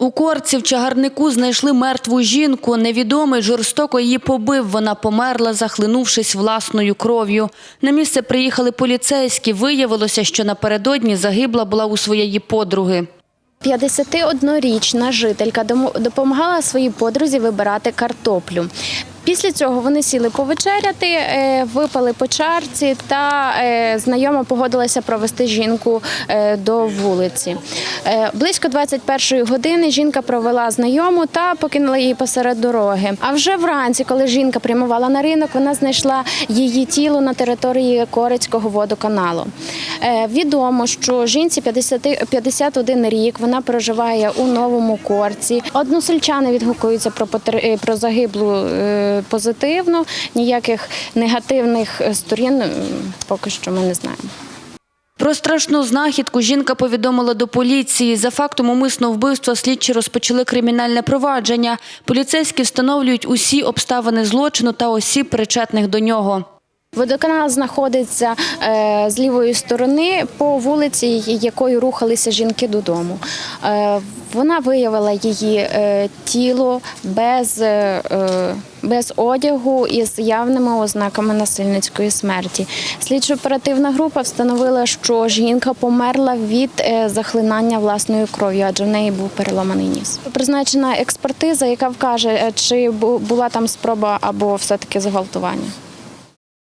У корці в чагарнику знайшли мертву жінку. Невідомий жорстоко її побив. Вона померла, захлинувшись власною кров'ю. На місце приїхали поліцейські. Виявилося, що напередодні загибла була у своєї подруги. 51-річна жителька допомагала своїй подрузі вибирати картоплю. Після цього вони сіли повечеряти, е, випали по чарці та е, знайома погодилася провести жінку е, до вулиці. Близько 21-ї години жінка провела знайому та покинула її посеред дороги. А вже вранці, коли жінка прямувала на ринок, вона знайшла її тіло на території Корецького водоканалу. Відомо, що жінці 50, 51 рік, вона проживає у новому корці. Односельчани відгукуються про загиблу позитивно. Ніяких негативних е, сторін поки що ми не знаємо. Про страшну знахідку жінка повідомила до поліції. За фактом умисного вбивства слідчі розпочали кримінальне провадження. Поліцейські встановлюють усі обставини злочину та осіб, причетних до нього. Водоканал знаходиться е, з лівої сторони по вулиці, якою рухалися жінки додому. Е, вона виявила її е, тіло без, е, е, без одягу і з явними ознаками насильницької смерті. Слідчо-оперативна група встановила, що жінка померла від е, захлинання власною кров'ю, адже в неї був переломаний ніс. Призначена експертиза, яка вкаже, е, чи бу- була там спроба або все-таки зґвалтування.